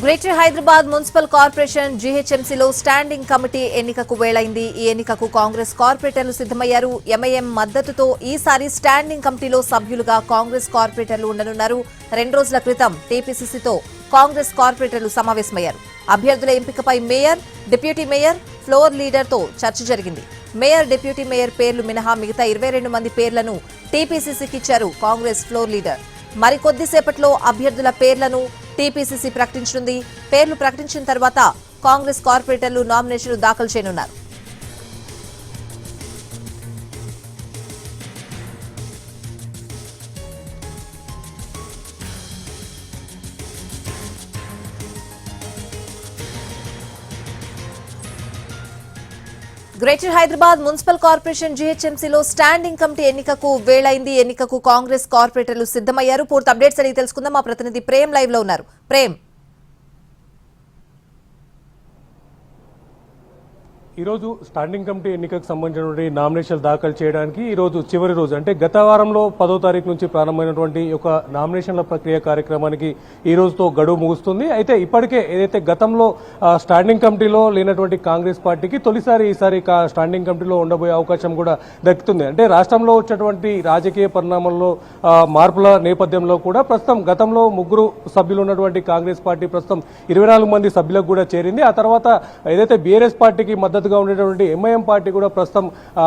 Greater Hyderabad municipal corporation జీహెచ్ఎంసీలో standing committee ఎన్నికకు వేళైంది ఈ ఎన్నికకు కాంగ్రెస్ కార్పొరేటర్లు సిద్దమయ్యారు ఎంఐఎం మద్దతుతో ఈసారి స్టాండింగ్ కమిటీలో సభ్యులుగా కాంగ్రెస్ కార్పొరేటర్లు ఉండనున్నారు. రెండు రోజుల క్రితం టీపీసీసీతో కాంగ్రెస్ కార్పొరేటర్లు సమావేశమయ్యారు. అభ్యర్థుల ఎంపికపై మేయర్ డిప్యూటీ మేయర్ ఫ్లోర్ లీడర్తో చర్చ జరిగింది. మేయర్ డిప్యూటీ మేయర్ పేర్లు మినహా మిగతా ఇరవై రెండు మంది పేర్లను టీపీసీసీకి ఇచ్చారు కాంగ్రెస్ ఫ్లోర్ లీడర్. మరికొద్దిసేపట్లో అభ్యర్థుల పేర్లను టీపీసీసీ ప్రకటించనుంది. పేర్లు ప్రకటించిన తర్వాత కాంగ్రెస్ కార్పొరేటర్లు నామినేషన్లు దాఖలు చేయనున్నారు. గ్రేటర్ హైదరాబాద్ మున్సిపల్ కార్పొరేషన్ జీహెచ్ఎంసీలో స్టాండింగ్ కమిటీ ఎన్నికకు వేళైంది. ఎన్నికకు కాంగ్రెస్ కార్పొరేటర్లు సిద్దమయ్యారు పూర్తి అప్డేట్స్ అడిగి తెలుసుకుందాం. మా ప్రతినిధి ప్రేమ్ లైవ్లో ఉన్నారు. ప్రేమ్. ఈరోజు స్టాండింగ్ కమిటీ ఎన్నికకు సంబంధించినటువంటి నామినేషన్లు దాఖలు చేయడానికి ఈరోజు చివరి రోజు అంటే గత వారంలో పదో తారీఖు నుంచి ప్రారంభమైనటువంటి ఒక నామినేషన్ల ప్రక్రియ కార్యక్రమానికి ఈ రోజుతో గడువు ముగుస్తుంది. అయితే ఇప్పటికే ఏదైతే గతంలో స్టాండింగ్ కమిటీలో లేనటువంటి కాంగ్రెస్ పార్టీకి తొలిసారి ఈసారి స్టాండింగ్ కమిటీలో ఉండబోయే అవకాశం కూడా దక్కుతుంది. అంటే రాష్ట్రంలో వచ్చినటువంటి రాజకీయ పరిణామంలో మార్పుల నేపథ్యంలో కూడా ప్రస్తుతం గతంలో ముగ్గురు సభ్యులు ఉన్నటువంటి కాంగ్రెస్ పార్టీ ప్రస్తుతం ఇరవై నాలుగు మంది సభ్యులకు కూడా చేరింది. ఆ తర్వాత ఏదైతే బీఆర్ఎస్ పార్టీకి మద్దతు మద్దతుగా ఉండేటువంటి ఎంఐఎం పార్టీ కూడా ప్రస్తుతం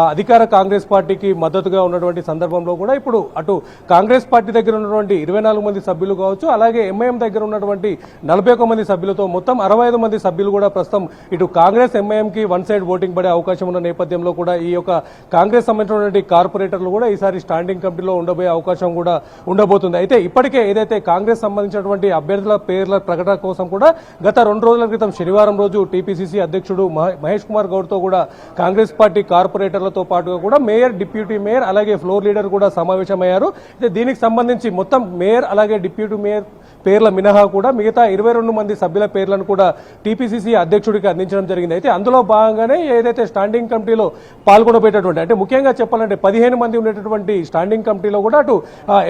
అధికార కాంగ్రెస్ పార్టీకి మద్దతుగా ఉన్నటువంటి సందర్భంలో కూడా ఇప్పుడు అటు కాంగ్రెస్ పార్టీ దగ్గర ఉన్నటువంటి ఇరవై నాలుగు మంది సభ్యులు కావచ్చు అలాగే ఎంఐఎం దగ్గర ఉన్నటువంటి నలభై ఒక్క మంది సభ్యులతో మొత్తం అరవై ఐదు మంది సభ్యులు కూడా ప్రస్తుతం ఇటు కాంగ్రెస్ ఎంఐఎం కి వన్ సైడ్ ఓటింగ్ పడే అవకాశం ఉన్న నేపథ్యంలో కూడా ఈ యొక్క కాంగ్రెస్ సంబంధించినటువంటి కార్పొరేటర్లు కూడా ఈసారి స్టాండింగ్ కమిటీలో ఉండబోయే అవకాశం కూడా ఉండబోతుంది. అయితే ఇప్పటికే ఏదైతే కాంగ్రెస్ సంబంధించినటువంటి అభ్యర్థుల పేర్ల ప్రకటన కోసం కూడా గత రెండు రోజుల క్రితం శనివారం రోజు టీపీసీసీ అధ్యక్షుడు మహేష్ కుమార్ గౌడ్తో కూడా కాంగ్రెస్ పార్టీ కార్పొరేటర్లతో పాటుగా కూడా మేయర్ డిప్యూటీ మేయర్ అలాగే ఫ్లోర్ లీడర్ కూడా సమావేశమయ్యారు. అయితే దీనికి సంబంధించి మొత్తం మేయర్ అలాగే డిప్యూటీ మేయర్ పేర్ల మినహా కూడా మిగతా ఇరవై రెండు మంది సభ్యుల పేర్లను కూడా టీపీసీసీ అధ్యక్షుడికి అందించడం జరిగింది. అయితే అందులో భాగంగానే ఏదైతే స్టాండింగ్ కమిటీలో పాల్గొనబోయేటటువంటి అంటే ముఖ్యంగా చెప్పాలంటే పదిహేను మంది ఉండేటటువంటి స్టాండింగ్ కమిటీలో కూడా అటు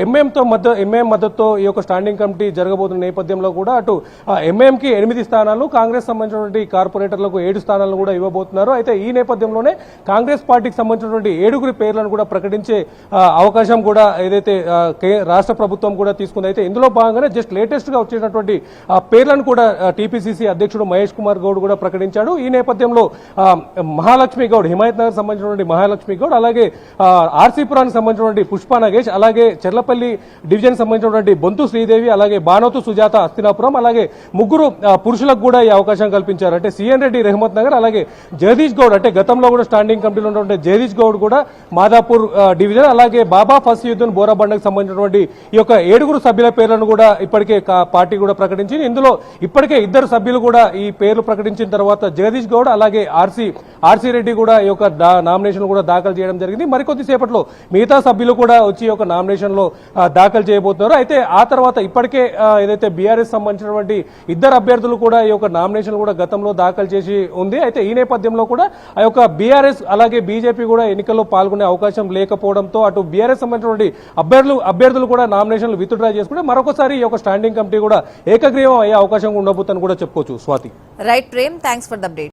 ఎంఎంతో మద్దతు ఎంఏఎం మద్దతుతో ఈ యొక్క స్టాండింగ్ కమిటీ జరగబోతున్న నేపథ్యంలో కూడా అటు ఎంఏఎంకి ఎనిమిది స్థానాలు కాంగ్రెస్ సంబంధించినటువంటి కార్పొరేటర్లకు ఏడు స్థానాలను కూడా ఇవ్వబోతున్నారు. అయితే ఈ నేపథ్యంలోనే కాంగ్రెస్ పార్టీకి సంబంధించినటువంటి ఏడుగురి పేర్లను కూడా ప్రకటించే అవకాశం కూడా ఏదైతే కే- రాష్ట్ర ప్రభుత్వం కూడా తీసుకుంది. అయితే ఇందులో భాగంగానే జస్ట్ లేటెస్ట్గా వచ్చినటువంటి పేర్లను కూడా టీపీసీసీ అధ్యక్షుడు మహేష్ కుమార్ గౌడ్ కూడా ప్రకటించాడు. ఈ నేపథ్యంలో మహాలక్ష్మి గౌడ్ హిమాయత్ నగర్ సంబంధించినటువంటి మహాలక్ష్మి గౌడ్ అలాగే ఆర్సీపురానికి సంబంధించినటువంటి పుష్పా నగేష్ అలాగే చెర్లపల్లి డివిజన్ సంబంధించినటువంటి బొంతు శ్రీదేవి అలాగే బానోతు సుజాత అస్తినాపురం అలాగే ముగ్గురు పురుషులకు కూడా ఈ అవకాశం కల్పించారు. అంటే సిఎన్ రెడ్డి రెహమత్ నగర్ అలాగే జగదీష్ గౌడ్ అంటే గతంలో కూడా స్టాండింగ్ కమిటీలో ఉన్నటువంటి జగదీష్ గౌడ్ కూడా మాదాపూర్ డివిజన్ అలాగే బాబా ఫస్ట్ యుద్ధన్ బోరాబండకు సంబంధించినటువంటి ఈ యొక్క ఏడుగురు సభ్యుల పేర్లను కూడా ఇప్పటికే ఇప్పటికే పార్టీ కూడా ప్రకటించింది. ఇందులో ఇప్పటికే ఇద్దరు సభ్యులు కూడా ఈ పేర్లు ప్రకటించిన తర్వాత జగదీష్ గౌడ్ అలాగే ఆర్సీ ఆర్సీ రెడ్డి కూడా ఈ యొక్క నామినేషన్ కూడా దాఖలు చేయడం జరిగింది. మరికొద్దిసేపట్లో మిగతా సభ్యులు కూడా వచ్చి ఈ యొక్క నామినేషన్లో దాఖలు చేయబోతున్నారు. అయితే ఆ తర్వాత ఇప్పటికే ఏదైతే బీఆర్ఎస్ సంబంధించినటువంటి ఇద్దరు అభ్యర్థులు కూడా ఈ యొక్క నామినేషన్ కూడా గతంలో దాఖలు చేసి ఉంది. అయితే ఈ నేపథ్యంలో కూడా ఆ యొక్క బీఆర్ఎస్ అలాగే బీజేపీ కూడా ఎన్నికల్లో పాల్గొనే అవకాశం లేకపోవడంతో అటు బీఆర్ఎస్ సంబంధించినటువంటి అభ్యర్థులు అభ్యర్థులు కూడా నామినేషన్లు విత్డ్రా చేసుకుంటే మరొకసారి ఈ యొక్క స్టాండింగ్ కమిటీ కూడా ఏకగ్రీవం అయ్యే అవకాశం ఉండబోతుందని కూడా చెప్పుకోవచ్చు Swathi. Right Prem thanks for the update